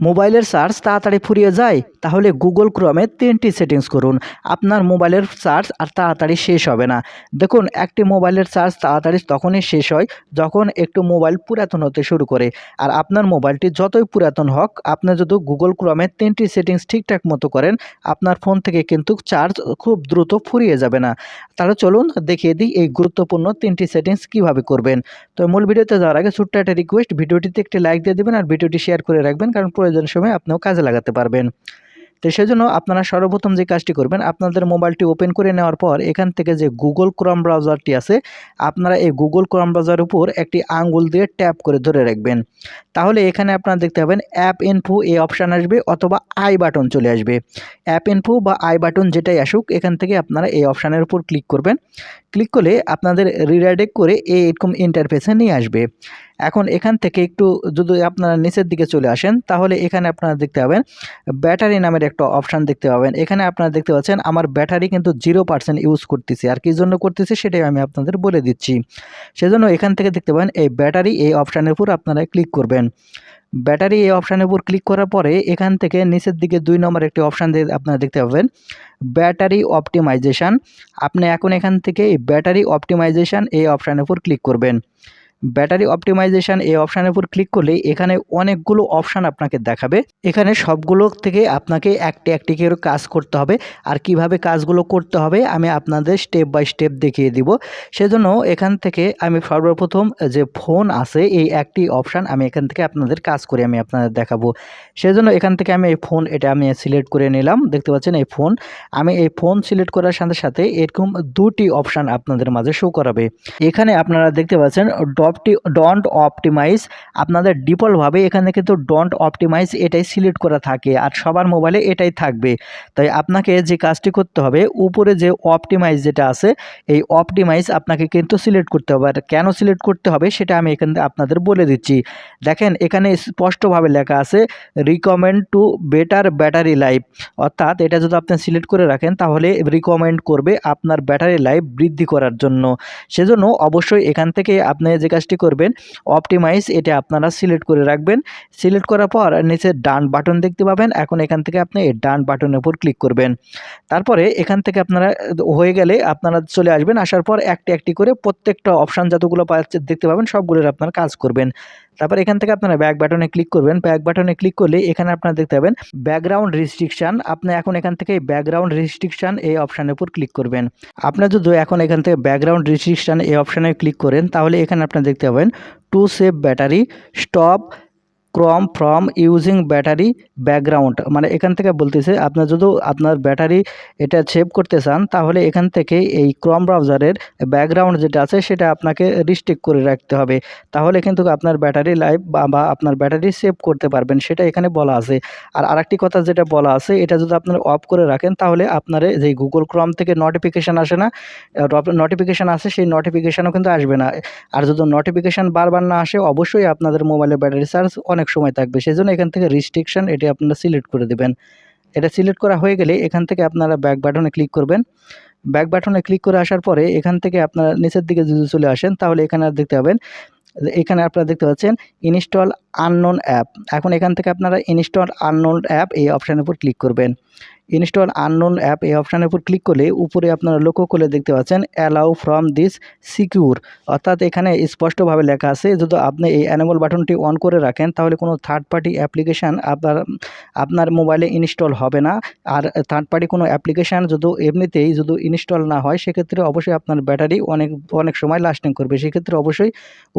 মোবাইলের চার্জ তাড়াতাড়ি ফুরিয়ে যায়, তাহলে গুগল ক্রমে তিনটি সেটিংস করুন। আপনার মোবাইলের চার্জ আর তাড়াতাড়ি শেষ হবে না। দেখুন, একটি মোবাইলের চার্জ তাড়াতাড়ি তখনই শেষ হয় যখন একটু মোবাইল পুরাতন হতে শুরু করে। আর আপনার মোবাইলটি যতই পুরাতন হোক, আপনি যদি গুগল ক্রমে তিনটি সেটিংস ঠিকঠাক মতো করেন, আপনার ফোন থেকে কিন্তু চার্জ খুব দ্রুত ফুরিয়ে যাবে না। তাহলে চলুন দেখিয়ে দিই এই গুরুত্বপূর্ণ তিনটি সেটিংস কীভাবে করবেন। তো মূল ভিডিওতে যাওয়ার আগে ছোট্ট একটা রিকোয়েস্ট, ভিডিওটিতে একটি লাইক দিয়ে দেবেন আর ভিডিওটি শেয়ার করে রাখবেন, কারণ প্রয়োজন সময় আপনিও কাজে লাগাতে পারবেন। তো সেজন্য আপনারা সর্বপ্রথম যে কাজটি করবেন, আপনাদের মোবাইলটি ওপেন করে নেওয়ার পর এখান থেকে যে গুগল ক্রম ব্রাউজারটি আছে, আপনারা এই গুগল ক্রম ব্রাউজারের উপর একটি আঙ্গুল দিয়ে ট্যাপ করে ধরে রাখবেন। তাহলে এখানে আপনারা দেখতে পাবেন অ্যাপ ইনফু এই অপশান আসবে অথবা আই বাটন চলে আসবে। অ্যাপ ইনফু বা আই বাটন যেটাই আসুক, এখান থেকে আপনারা এই অপশানের উপর ক্লিক করবেন। ক্লিক করলে আপনাদের রিডাইরেক্ট করে এরকম ইন্টারফেসে নিয়ে আসবে। এখন এখান থেকে একটু যদি আপনারা নিচের দিকে চলে আসেন, তাহলে এখানে আপনারা দেখতে পাবেন ব্যাটারি নামের একটা অপশান দেখতে পাবেন। এখানে আপনারা দেখতে পাচ্ছেন, আমার ব্যাটারি কিন্তু জিরো পার্সেন্ট ইউজ করতেছি। আর কী জন্য করতেছি সেটাই আমি আপনাদের বলে দিচ্ছি। সেজন্য এখান থেকে দেখতে পাবেন, এই ব্যাটারি এই অপশানের উপর আপনারা ক্লিক করবেন। ব্যাটারি এই অপশানের উপর ক্লিক করার পরে এখান থেকে নিচের দিকে দুই নম্বর একটি অপশান দিয়ে আপনারা দেখতে পাবেন, ব্যাটারি অপটিমাইজেশান। আপনি এখন এখান থেকে ব্যাটারি অপটিমাইজেশান এই অপশানের উপর ক্লিক করবেন। ব্যাটারি অপটিমাইজেশান এই অপশানের উপর ক্লিক করলে এখানে অনেকগুলো অপশান আপনাকে দেখাবে। এখানে সবগুলো থেকে আপনাকে একটি একটি করে কাজ করতে হবে। আর কীভাবে কাজগুলো করতে হবে আমি আপনাদের স্টেপ বাই স্টেপ দেখিয়ে দিব। সেজন্য এখান থেকে আমি সর্বপ্রথম যে ফোন আছে, এই একটি অপশান আমি এখান থেকে আপনাদের কাজ করে আমি আপনাদের দেখাবো। সেজন্য এখান থেকে আমি এই ফোন এটা আমি সিলেক্ট করে নিলাম। দেখতে পাচ্ছেন এই ফোন আমি এই ফোন সিলেক্ট করার সাথে সাথে এরকম দুটি অপশান আপনাদের মাঝে শো করাবে। এখানে আপনারা দেখতে পাচ্ছেন ডপটি ডন্ট অপটিমাইজ আপনাদের ডিফল্টভাবে এখানে কিন্তু ডন্ট অপটিমাইজ এটাই সিলেক্ট করা থাকে আর সবার মোবাইলে এটাই থাকবে। তাই আপনাকে যে কাজটি করতে হবে, উপরে যে অপটিমাইজ যেটা আছে, এই অপটিমাইজ আপনাকে কিন্তু সিলেক্ট করতে হবে। আর কেন সিলেক্ট করতে হবে সেটা আমি এখানে আপনাদের বলে দিচ্ছি। দেখেন, এখানে স্পষ্টভাবে লেখা আছে recommend to better battery life অর্থাৎ এটা যদি আপনি সিলেক্ট করে রাখেন, তাহলে রিকমেন্ড করবে আপনার ব্যাটারি লাইফ বৃদ্ধি করার জন্য। সেজন্য অবশ্যই এখান থেকে আপনি যে কাজটি করবেন। অপটিমাইজ এটা আপনারা সিলেক্ট করে রাখবেন। সিলেক্ট করার পর নিচে ডান বাটন দেখতে পাবেন। এখন এখান থেকে আপনি এই ডান বাটনের উপর ক্লিক করবেন। তারপরে এখান থেকে আপনারা হয়ে গেলে আপনারা চলে আসবেন। আসার পর একটি একটি করে প্রত্যেকটা অপশান যতগুলো পাচ্ছে দেখতে পাবেন, সবগুলোর আপনারা কাজ করবেন। তারপর এখান থেকে আপনারা ব্যাক বাটনে ক্লিক করবেন। ব্যাক বাটনে ক্লিক করলে এখানে আপনারা দেখতে পাবেন ব্যাকগ্রাউন্ড রেস্ট্রিকশান আপনি এখন এখান থেকে ব্যাকগ্রাউন্ড রেস্ট্রিকশান এই অপশানের উপর ক্লিক করবেন। আপনার যদি এখন এখান থেকে ব্যাকগ্রাউন্ড রেস্ট্রিকশান এই অপশানে ক্লিক করেন, তাহলে এখানে আপনারা দেখতে পাবেন to save battery stop from, from, using battery background. মানে এখান থেকে বলতেছে, আপনার যদি আপনার ব্যাটারি এটা সেভ করতে চান, তাহলে এখান থেকে এই ক্রম ব্রাউজারের ব্যাকগ্রাউন্ড যেটা আছে, সেটা আপনাকে রিস্ট্রিক্ট করে রাখতে হবে। তাহলে কিন্তু আপনার ব্যাটারি লাইফ বা আপনার ব্যাটারি সেভ করতে পারবেন, সেটা এখানে বলা আছে। আর আরেকটি কথা যেটা বলা আছে, এটা যদি আপনার অফ করে রাখেন, তাহলে আপনার যে গুগল ক্রম থেকে নোটিফিকেশান আসে না নোটিফিকেশান আসে, সেই নোটিফিকেশানও কিন্তু আসবে না। আর যদি নোটিফিকেশান বারবার না আসে, অবশ্যই আপনাদের মোবাইলের ব্যাটারি চার্জ অনেক সময় থাকবে। সেই জন্য এখান থেকে রিস্ট্রিকশান এটি আপনারা সিলেক্ট করে দেবেন। এটা সিলেক্ট করা হয়ে গেলে এখান থেকে আপনারা ব্যাক বাটনে ক্লিক করবেন। ব্যাক বাটনে ক্লিক করে আসার পরে এখান থেকে আপনারা নিচের দিকে যদি চলে আসেন তাহলে এখানে আর দেখতে পাবেন এখানে আপনারা দেখতে পাচ্ছেন ইনস্টল আননোন অ্যাপ। এখন এখান থেকে আপনারা ইনস্টল আননোন অ্যাপ এই অপশানের উপর ক্লিক করবেন। ইনস্টল আননোন অ্যাপ এই অপশানের উপর ক্লিক করলে উপরে আপনারা লক্ষ্য করলে দেখতে পাচ্ছেন অ্যালাউ ফ্রম দিস সিকিউর। অর্থাৎ এখানে স্পষ্টভাবে লেখা আছে, যদি আপনি এই অ্যানিমল বাটনটি অন করে রাখেন, তাহলে কোনো থার্ড পার্টি অ্যাপ্লিকেশান আপনার আপনার মোবাইলে ইনস্টল হবে না। আর থার্ড পার্টি কোনো অ্যাপ্লিকেশান যদি এমনিতেই যদি ইনস্টল না হয়, সেক্ষেত্রে অবশ্যই আপনার ব্যাটারি অনেক অনেক সময় লাস্টিং করবে। সেক্ষেত্রে অবশ্যই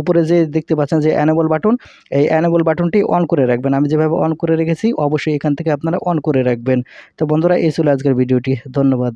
উপরে যে দেখতে পাচ্ছেন যে অ্যানেবল বাটন এই অ্যানেবল বাটনটি অন করে রাখবেন। আমি যেভাবে অন করে রেখেছি, অবশ্যই এখান থেকে আপনারা অন করে রাখবেন। তো বন্ধুরা, এই ছিল আজকের ভিডিওটি। ধন্যবাদ।